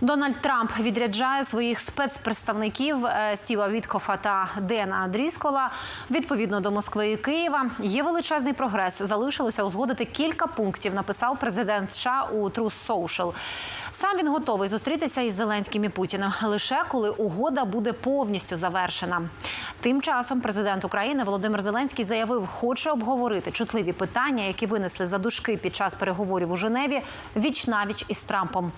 Дональд Трамп відряджає своїх спецпредставників е, Стіва Віткофа та Дена Дріскола відповідно до Москви і Києва. Є величезний прогрес. Залишилося узгодити кілька пунктів. Написав президент США у Truth Social. Сам він готовий зустрітися із Зеленським і Путіним лише коли угода буде повністю завершена. Тим часом президент України Володимир Зеленський заявив, хоче обговорити чутливі питання, які винесли за дужки під час переговорів у Женеві віч навіч із Трампом.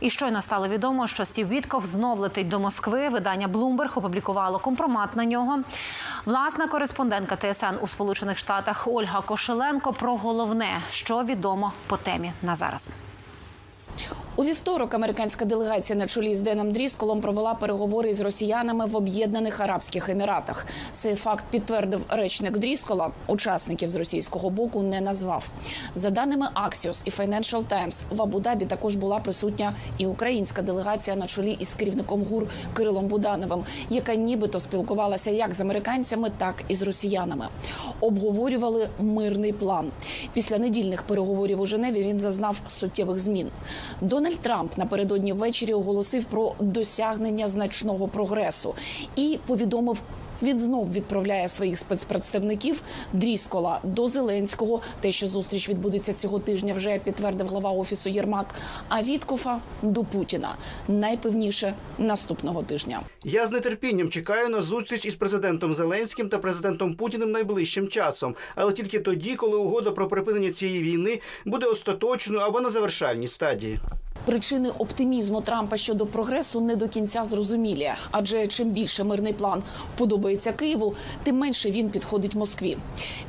І щойно стало відомо, що Стів Вітков знов летить до Москви. Видання Bloomberg опублікувало компромат на нього. Власна кореспондентка ТСН у Сполучених Штатах Ольга Кошеленко про головне, що відомо по темі на зараз. У вівторок американська делегація на чолі з Деном Дрісколом провела переговори з росіянами в Об'єднаних Арабських Еміратах. Цей факт підтвердив речник Дріскола. Учасників з російського боку не назвав. За даними Axios і Financial Times, в Абу-Дабі також була присутня і українська делегація на чолі із керівником ГУР Кирилом Будановим, яка нібито спілкувалася як з американцями, так і з росіянами. Обговорювали мирний план. Після недільних переговорів у Женеві він зазнав суттєвих змін. Дональд Трамп напередодні ввечері оголосив про досягнення значного прогресу і повідомив. Він знов відправляє своїх спецпредставників Дріскола до Зеленського. Те, що зустріч відбудеться цього тижня, вже підтвердив глава офісу Єрмак. А Віткофа до Путіна найпевніше наступного тижня. Я з нетерпінням чекаю на зустріч із президентом Зеленським та президентом Путіним найближчим часом, але тільки тоді, коли угода про припинення цієї війни буде остаточною або на завершальній стадії. Причини оптимізму Трампа щодо прогресу не до кінця зрозумілі, адже чим більше мирний план подобається Києву, тим менше він підходить Москві.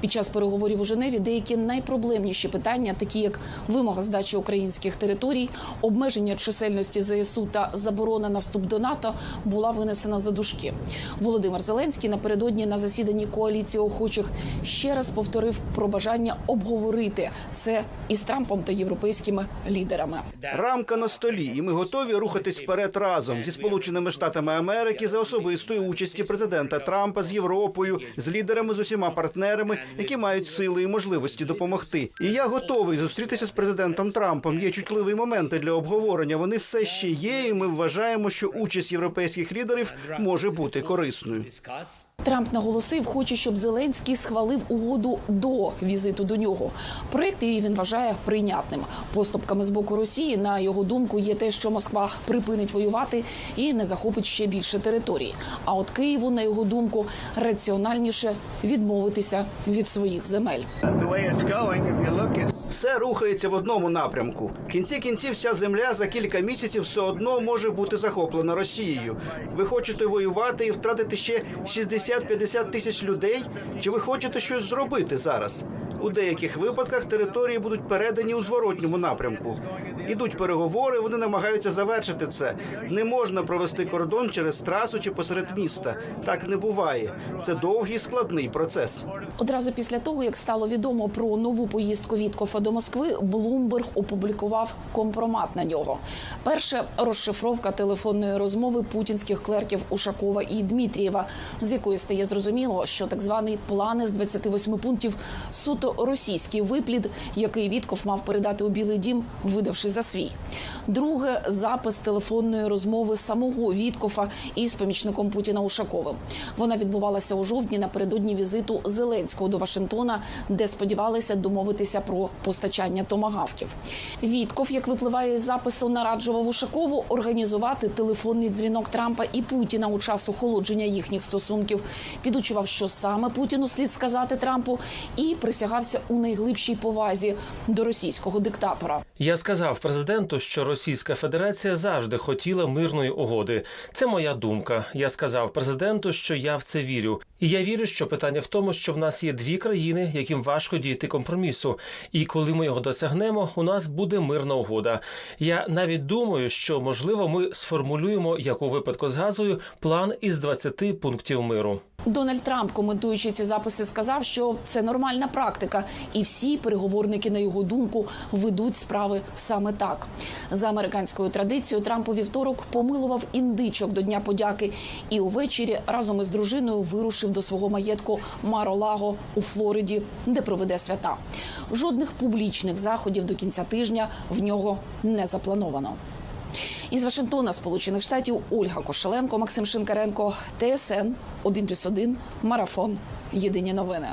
Під час переговорів у Женеві деякі найпроблемніші питання, такі як вимога здачі українських територій, обмеження чисельності ЗСУ та заборона на вступ до НАТО, була винесена за дужки. Володимир Зеленський напередодні на засіданні коаліції охочих ще раз повторив про бажання обговорити це із Трампом та європейськими лідерами. Рамка на столі, і ми готові рухатись вперед разом зі Сполученими Штатами Америки за особистої участі президента Трампа з Європою, з лідерами з усіма партнерами, які мають сили і можливості допомогти. І я готовий зустрітися з президентом Трампом. Є чутливі моменти для обговорення. Вони все ще є, і ми вважаємо, що участь європейських лідерів може бути корисною. Трамп наголосив, хоче, щоб Зеленський схвалив угоду до візиту до нього. Проект її він вважає прийнятним. Поступками з боку Росії, на його думку, є те, що Москва припинить воювати і не захопить ще більше територій. А от Києву, на його думку, раціональніше відмовитися від своїх земель. Все рухається в одному напрямку. В кінці кінців вся земля за кілька місяців все одно може бути захоплена Росією. Ви хочете воювати і втратити ще 60-50 тисяч людей? Чи ви хочете щось зробити зараз? У деяких випадках території будуть передані у зворотньому напрямку. Ідуть переговори, вони намагаються завершити це. Не можна провести кордон через трасу чи посеред міста. Так не буває. Це довгий складний процес. Одразу після того, як стало відомо про нову поїздку Віткофа до Москви, Блумберг опублікував компромат на нього. Перше розшифровка телефонної розмови путінських клерків Ушакова і Дмитрієва, з якої стає зрозуміло, що так званий план із 28 пунктів суто російський виплід, який Вітков мав передати у Білий Дім, видавши за свій. Друге запис телефонної розмови самого Віткофа із помічником Путіна Ушаковим. Вона відбувалася у жовтні напередодні візиту Зеленського до Вашингтона, де сподівалися домовитися про постачання томагавків. Вітков, як випливає із запису, нараджував Ушакову організувати телефонний дзвінок Трампа і Путіна у час охолодження їхніх стосунків. Підучував, що саме Путіну слід сказати Трампу, і присягався у найглибшій повазі до російського диктатора. Я сказав президенту, що Російська Федерація завжди хотіла мирної угоди. Це моя думка. Я сказав президенту, що я в це вірю. І я вірю, що питання в тому, що в нас є дві країни, яким важко дійти компромісу. І коли ми його досягнемо, у нас буде мирна угода. Я навіть думаю, що можливо ми сформулюємо, як у випадку з газою, план із 20 пунктів миру. Дональд Трамп, коментуючи ці записи, сказав, що це нормальна практика, і всі переговорники, на його думку, ведуть справи саме так. За американською традицією, Трамп у вівторок помилував індичок до Дня подяки і увечері разом із дружиною вирушив до свого маєтку Маро-Лаго у Флориді, де проведе свята. Жодних публічних заходів до кінця тижня в нього не заплановано. Із Вашингтона, Сполучених Штатів, Ольга Кошеленко, Максим Шинкаренко, ТСН 1+,1, Марафон. Єдині новини.